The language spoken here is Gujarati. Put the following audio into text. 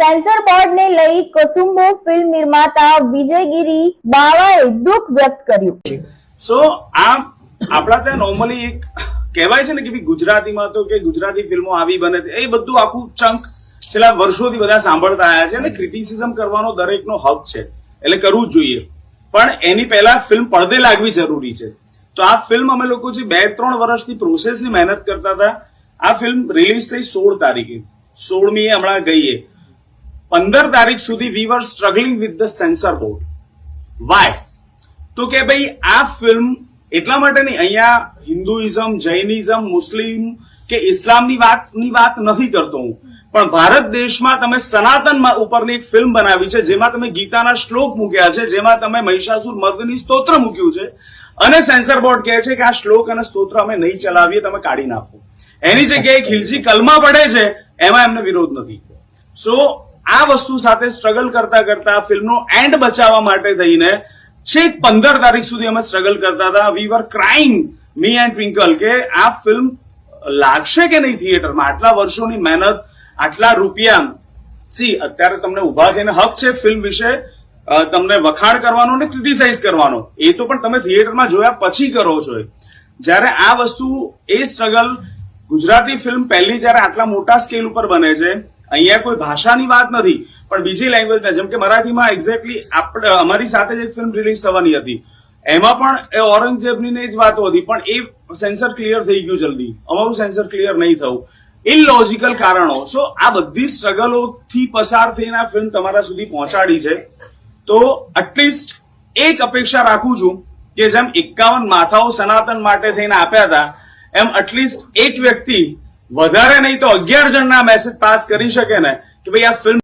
સેન્સર બોર્ડને લઈ કસુંબો ફિલ્મ નિર્માતા વિજયગીરી બાવાએ દુઃખ વ્યક્ત કર્યું. સો આ આપણા ત્યાં નોર્મલી એક કહેવાય છે ને કે ગુજરાતીમાં તો કે ગુજરાતી ફિલ્મો આવી બને. એ બધું આખું ચંક છેલ્લા વર્ષોથી બધા સાંભળતા આવ્યા છે અને ક્રિટિસિઝમ કરવાનો દરેકનો હક છે, એટલે કરવું જોઈએ. પણ એની પહેલા ફિલ્મ પડદે લાગવી જરૂરી છે. તો આ ફિલ્મ અમે લોકો જે બે ત્રણ વર્ષથી પ્રોસેસની મહેનત કરતા હતા, આ ફિલ્મ રિલીઝ થઈ સોળ તારીખે. સોળમી હમણાં ગઈએ. પંદર તારીખ સુધી we were struggling with the censor board Y તો કે ભાઈ, આ ફિલ્મ એટલા માટે નહીં, અહીંયા હિન્દુઇઝમ, જૈનિઝમ, મુસ્લિમ કે ઇસ્લામની વાતની વાત નથી કરતો હું. પણ ભારત દેશમાં તમે સનાતન ઉપરની એક ફિલ્મ બનાવી છે, જેમાં તમે ગીતાના શ્લોક મૂક્યા છે, જેમાં તમે મહિષાસુર મર્દની સ્તોત્ર મૂક્યું છે. અને સેન્સર બોર્ડ કહે છે કે આ શ્લોક અને સ્તોત્ર અમે નહીં ચલાવીએ, તમે કાઢી નાખો. એની જગ્યાએ ખિલજી કલમા પડે છે, એમાં એમને વિરોધ નથી. સો આ વસ્તુ સાથે સ્ટ્રગલ કરતા કરતા ફિલ્મનો એન્ડ બચાવવા માટે થઈને છેક પંદર તારીખ સુધી અમે સ્ટ્રગલ કરતા હતા. We were crying me and Twinkle કે આ ફિલ્મ લાગશે કે નહીં થિયેટરમાં આટલા વર્ષોની મહેનત, આટલા રૂપિયા. સી અત્યારે તમને ઊભા થઈને હક છે ફિલ્મ વિશે. તમને વખાણ કરવાનો ને ક્રિટિસાઇઝ કરવાનો. એ તો પણ તમે થિયેટરમાં જોયા પછી કરો છો જ્યારે આ વસ્તુ, એ સ્ટ્રગલ ગુજરાતી ફિલ્મ પહેલી જ્યારે આટલા મોટા સ્કેલ ઉપર બને છે અહીંયા કોઈ ભાષાની વાત નથી, પણ બીજી લેંગ્વેજમાં જેમ કે મરાઠીમાં એક્ઝેક્ટલી આપણે અમારી સાથે જ એક ફિલ્મ રિલીઝ થવાની હતી. એમાં પણ એ ઔરંગઝેબની જ વાતો હતી, પણ એ સેન્સર ક્લિયર થઈ ગયું જલ્દી. અમારું સેન્સર ક્લિયર નહીં થયું. ઇલોજિકલ કારણો. સો આ બધી સ્ટ્રગલોથી પસાર થઈને આ ફિલ્મ તમારા સુધી પહોંચાડી છે. તો એટલીસ્ટ એક અપેક્ષા રાખું છું કે જેમ એકાવન માથાઓ સનાતન માટે થઈને આપ્યા હતા, એમ એટલીસ્ટ એક વ્યક્તિ વધારે નહીં તો અગિયાર જણના મેસેજ પાસ કરી શકે ને કે ભાઈ આ ફિલ્મ